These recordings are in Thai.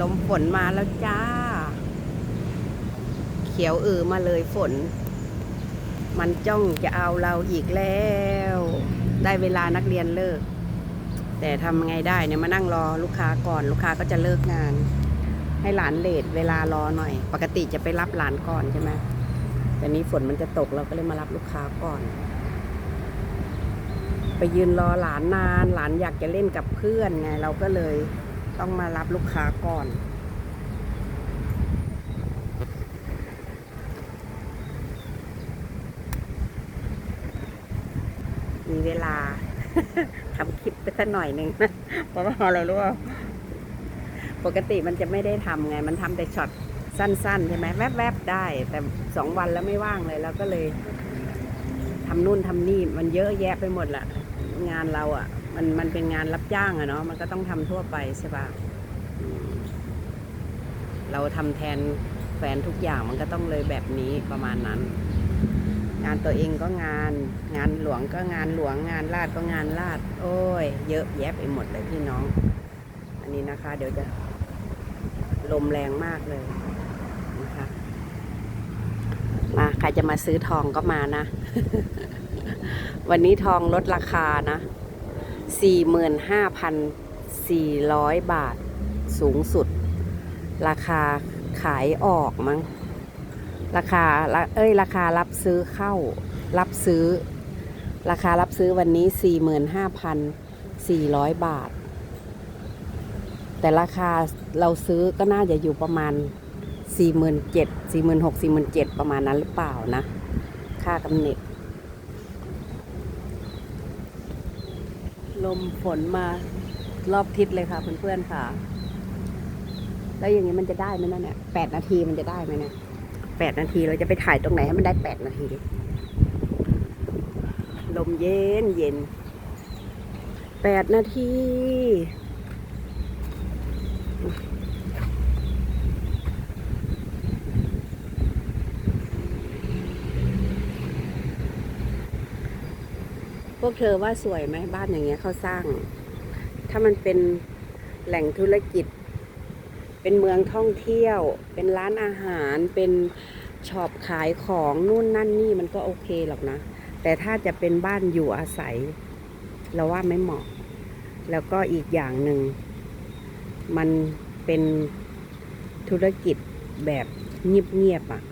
ลมฝนมาแล้วจ้า เขียวอือมาเลยฝน มันจ้องจะเอาเราอีกแล้ว ได้เวลานักเรียนเลิก แต่ทำไงได้เนี่ยมานั่งรอลูกค้าก่อนลูกค้าก็จะเลิกงาน ให้หลานเลทเวลารอหน่อย ปกติจะไปรับหลานก่อนใช่ไหมแต่นี้ฝนมันจะตกเราก็เลยมารับลูกค้าก่อน ไปยืนรอหลานนาน หลานอยากจะเล่นกับเพื่อนไงเราก็เลย ต้องมารับลูกค้าก่อน มีเวลาทำคลิปไปสักหน่อยหนึ่งเพราะว่าเรารู้ว่าปกติมันจะไม่ได้ทำไง มันทำแต่ช็อตสั้นๆใช่ไหมแวบๆได้ แต่สองวันแล้วไม่ว่างเลยเราก็เลยทำนู่นทำนี่มันเยอะแยะไปหมดละงานเราอะ่ะ มันมันเป็นงานรับจ้างอะเนาะมันก็ต้องทำทั่วไปใช่ปะเราทำแทนแฟนทุกอย่างมันก็ต้องเลยแบบนี้ประมาณนั้น งานตัวเองก็งาน งานหลวงก็งานหลวงงานลาดก็งานลาด โอ้ย เยอะแยะไปหมดเลยพี่น้อง อันนี้นะคะ เดี๋ยวจะลมแรงมากเลยนะคะมาใครจะมาซื้อทองก็มานะ วันนี้ทองลดราคานะ 45,400 บาทสูงสุด ราคาขายออกมั้ง ราคาเอ้ย ราคารับซื้อเข้า รับซื้อ ราคารับซื้อวันนี้ 45,400 บาท แต่ราคาเราซื้อก็น่าจะอยู่ประมาณ 47,000 46,000 47,000ประมาณนั้นหรือเปล่านะ ค่ากำเนิด ลมฝนมารอบทิศเลยค่ะเพื่อนๆค่ะ แล้วอย่างนี้มันจะได้ไหมนั่นเนี่ยแปดนาทีมันจะได้ไหมเนี่ยแปดนาทีเราจะไปถ่ายตรงไหนให้มันได้แปดนาที ลมเย็นเย็นแปดนาที พวกเธอว่าสวยไหมบ้านอย่างเงี้ยเขาสร้าง ถ้ามันเป็นแหล่งธุรกิจ เป็นเมืองท่องเที่ยว เป็นร้านอาหารเป็นช็อปขายของนู่นนั่นนี่มันก็โอเคหรอกนะ แต่ถ้าจะเป็นบ้านอยู่อาศัย เราว่าไม่เหมาะ แล้วก็อีกอย่างหนึ่ง มันเป็นธุรกิจแบบเงียบๆอะ่ะ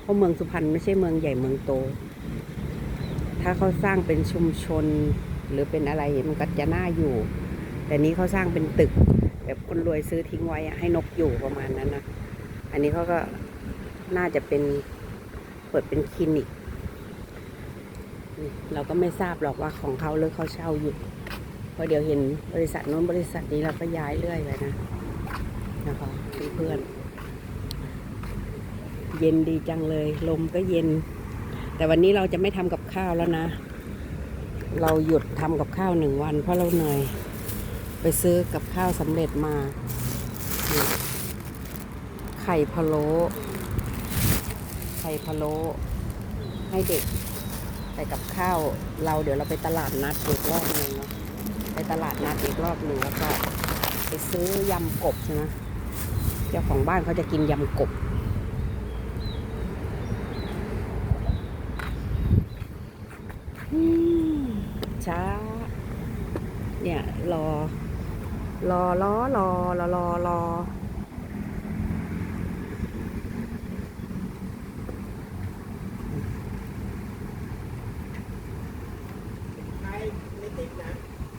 เพราะเมืองสุพรรณไม่ใช่เมืองใหญ่เมืองโต ถ้าเขาสร้างเป็นชุมชนหรือเป็นอะไรมันก็จะน่าอยู่ แต่นี้เขาสร้างเป็นตึก แบบคนรวยซื้อทิ้งไว้ให้นกอยู่ประมาณนั้นนะอันนี้เขาก็น่าจะเป็นเปิดเป็นคลินิกเราก็ไม่ทราบหรอกว่าของเขาหรือเขาเช่าอยู่พราะเดี๋ยวเห็นบริษัทโน้นบริษัทนี้เราก็ย้ายเรื่อยไปนะนะคะเพื่อนเย็นดีจังเลย ลมก็เย็น แต่วันนี้เราจะไม่ทำกับข้าวแล้วนะ เราหยุดทำกับข้าวหนึ่งวัน เพราะเราเหนื่อย ไปซื้อกับข้าวสำเร็จมา ไข่พะโล้ไข่พะโล้ให้เด็กแต่กับข้าวเราเดี๋ยวเราไปตลาดนัดอีกรอบหนึ่งเนาะไปตลาดนัดอีกรอบหนึ่งแล้วก็ไปซื้อยำกบใช่ไหมเจ้าของบ้านเขาจะกินยำกบ อืม ช้า เนี่ย รอ รอรอรอรอรอรอ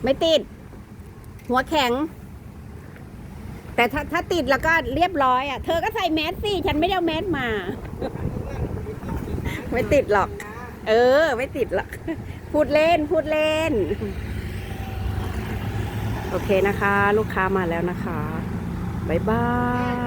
ไม่ติด หัวแข็ง แต่ถ้าถ้าติดแล้วก็เรียบร้อยอะ เธอก็ใส่แมสสิฉันไม่ได้เอาแมสมา ไม่ติดหรอก เออ ไม่ติดหรอก พูดเล่นพูดเล่น โอเคนะคะ ลูกค้ามาแล้วนะคะ บ๊ายบาย